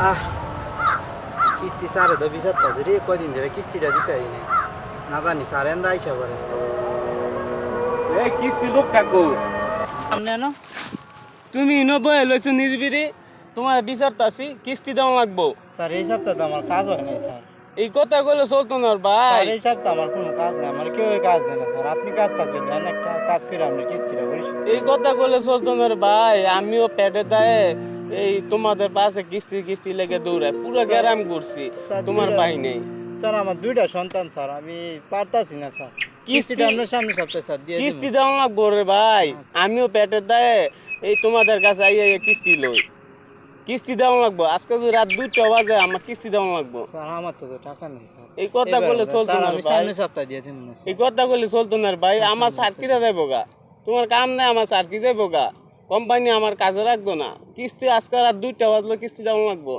আহ কিস্তি সারে তো বিচার পাচ্ছে রে কদিন ধরে কিস্তিটা দিতে হয় না না জানি সারে এন্দা আইসা করে এই কিস্তি লোক ঠাকুর সামনে না তুমি নব্বই লইছো নির্বিরি তোমার বিচারতাছি কিস্তি দেওয়া লাগবো। স্যার এই সপ্তাহে তো আমার কাজ হয় নাই স্যার। এই কথা বলে চলতো না ভাই। স্যার এই সপ্তাহে আমার কোনো কাজ নেই আমার কেউ কাজ দেয় না স্যার। আপনি কাজ থাকলে দেন একটা কাজ করে আপনি কিস্তিটা পরিশোধ এই কথা বলে চলতো না ভাই আমিও পেটে দেয় এই তোমাদের পাশে কিস্তি কিস্তি লেগে দৌড়ায়। পুরো গ্যারাম করছি তোমার ভাই নেই। স্যার আমার দুইটা সন্তান স্যার আমি পারতাছি না স্যার। কিস্তিটা আপনার সামনে সপ্তাহে স্যার দিয়ে কিস্তি দেওয়া লাগবো রে ভাই। আমিও পেটে দেয় এই তোমাদের কাছে আইয়া আইয়া কিস্তি লই। কিস্তি দেওয়া লাগবো। আজকে যদি রাত দুইটা বাজে আমার কিস্তি দেওয়া লাগবো। স্যার আমার তো টাকা নেই স্যার। এই কথা বলে চলতো না আমি সামনে সপ্তাহে দিয়ে না এই কথা বলে চলতো না ভাই। আমার সার্কিটা দেবো গা। তোমার কাম নাই আমার সার্কি দেবো গা? কোম্পানি আমার কাজে রাখব না। কিস্তি আজকে রাত দুইটা বাজলো কিস্তি দেওয়া লাগবো?